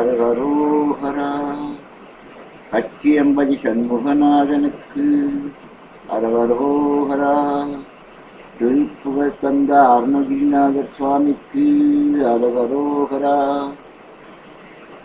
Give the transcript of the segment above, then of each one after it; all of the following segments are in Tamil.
ஹரஹரோஹரா கட்சி எம்பதி சண்முகநாதனுக்கு அரகரோகரா திருப்புகழ் தந்த அருணகிரிநாதர் சுவாமிக்கு அரகரோகரா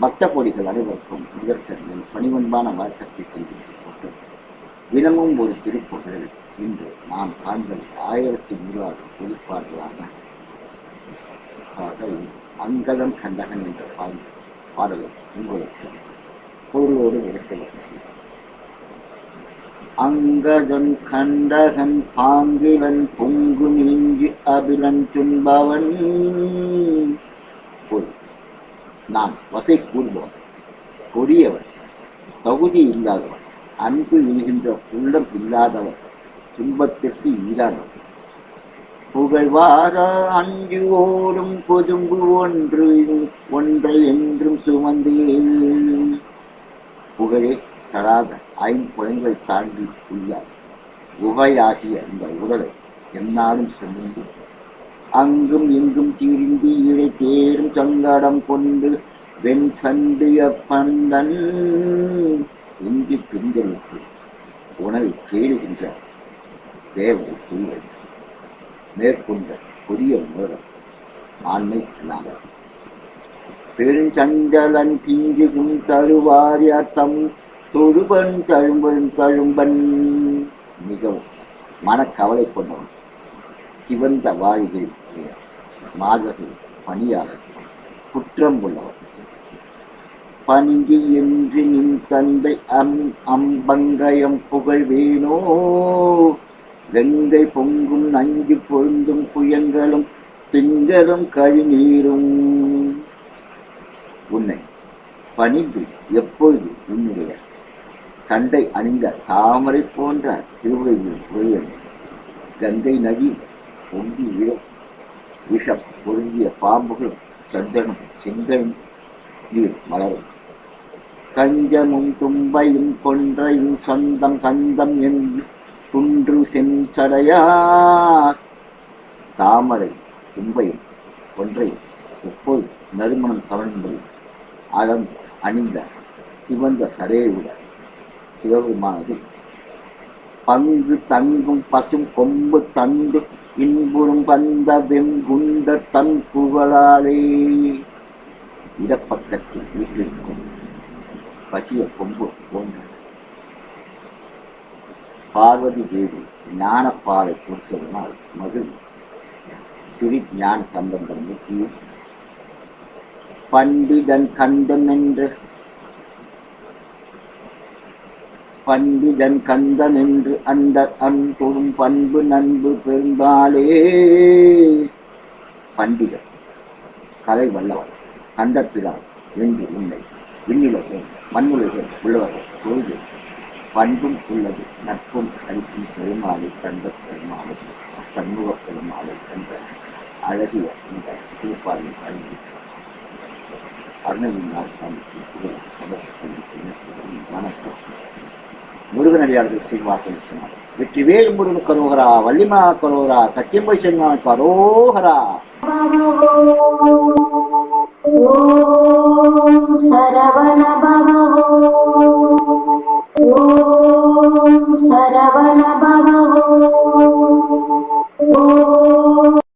பக்த கோடிகள் அனைவருக்கும் முதற்கண்ணில் பணிவன்பான வழக்கத்தை தெரிவித்துக் கொண்டு தினமும் ஒரு திருப்புகழ் இன்று நாம் காண்பது ஆயிரத்தி நூறாவது பொதுப்பாடலான அங்கதம் கண்டகன் என்ற பாடல். பாடலை உங்களுக்கு பொருளோடு விளக்கிறது அங்கதன் கண்டகன் பாங்கிவன் பொங்கு நீங்கி அபிலன் துன்பவன். பொருள் நான் வசை கூறுபவன் கொடியவன் தகுதி இல்லாதவன் அன்பு இழுகின்ற உள்ளம் இல்லாதவன் துன்பத்திற்கு ஈரானவன் புகழ்வார அஞ்சு ஓடும் பொதும்பு ஒன்று ஒன்றை என்றும் சுமந்து புகழே தராத ஐம்புலங்களை தாண்டி உள்ளார். குகையாகிய இந்த உடலை என்னாலும் சுமந்து அங்கும் இங்கும் திரிந்து இழை தேரும் சங்கடம் கொண்டு வெண் சண்டிய பந்தன் இங்கு திங்களுக்கு உணவை தேடுகின்ற தேவரை தூவை மேற்கொண்ட புதிய மூலம் ஆண்மை நாங்கள் பெருஞ்சங்கலன் திஞ்சுகும் தருவாரியாத்தம் தொழுபன் தழும்பன் தழும்பன். மிகவும் மனக்கவலை கொண்டவன். சிவந்த வாழிகள் மாதர்கள் பணியாளர். குற்றம் உள்ளவர் பணிந்து என்று நின் தந்தை அம் அம்பங்கயம் புகழ்வேனோ? கங்கை பொங்கும் நஞ்சு பொருந்தும் புயங்களும் திங்களும் கழிநீரும். உன்னை பணிந்து எப்பொழுது உன்னுடைய தண்டை அணிந்த தாமரை போன்ற திருவுரையில் புயல் கங்கை நதி பொங்கி விழும். விஷம் பொருந்திய பாம்புகளும் சந்தனம் செங்கலும் நீர் மலரும். கஞ்சமும் தும்பையும் கொன்றையும் சொந்தம் கந்தம் என்று குன்று செஞ்சடையார். தாமரை தும்பையும் ஒன்றையும் எப்போது நறுமணம் கவர்ந்தது அளந்து அணிந்த சிவந்த சடையுடன் சிவபெருமானது பங்கு தங்கும் பசும் கொம்பு தந்து இன்புறும் பந்த வெங்குண்ட தன் புகழாலே. இடப்பக்கத்தில் வீட்டிற்கும் பசிய கொம்பு போன்ற பார்வதி தேவி ஞானப்பாலை கொடுத்ததனால் மகிழ் திரு ஞான சம்பந்தம் முக்கிய பண்டிதன் கந்தன் என்று பண்டிதன் கந்தன் என்று அந்த அன்பும் பண்பு நண்பு பெரும்பாலே. பண்டிதன் கலை வல்லவர் கண்டப்பிரார் என்று உண்மை விண்ணுலகம் மண்ணுலகம் உள்ளவர்கள் தொழுது பண்பும் உள்ளது. நட்பும் அளிக்கும் பெருமாளை கண்ட பெருமாளை சண்முக பெருமாளை கண்ட அழகிய இந்த திருப்பாலை கல்வி அருணகிரிநாத சுவாமிக்கு இதை சமர்ப்பிக்கும் வணக்கம். முருகனடியார்கள் சீனிவாசன் சொன்னார் வெற்றிவேல் முருகன் கரோகரா வள்ளிமா கரோகரா கச்சிம்பை சென்மான் கரோகரா. சரவண பவ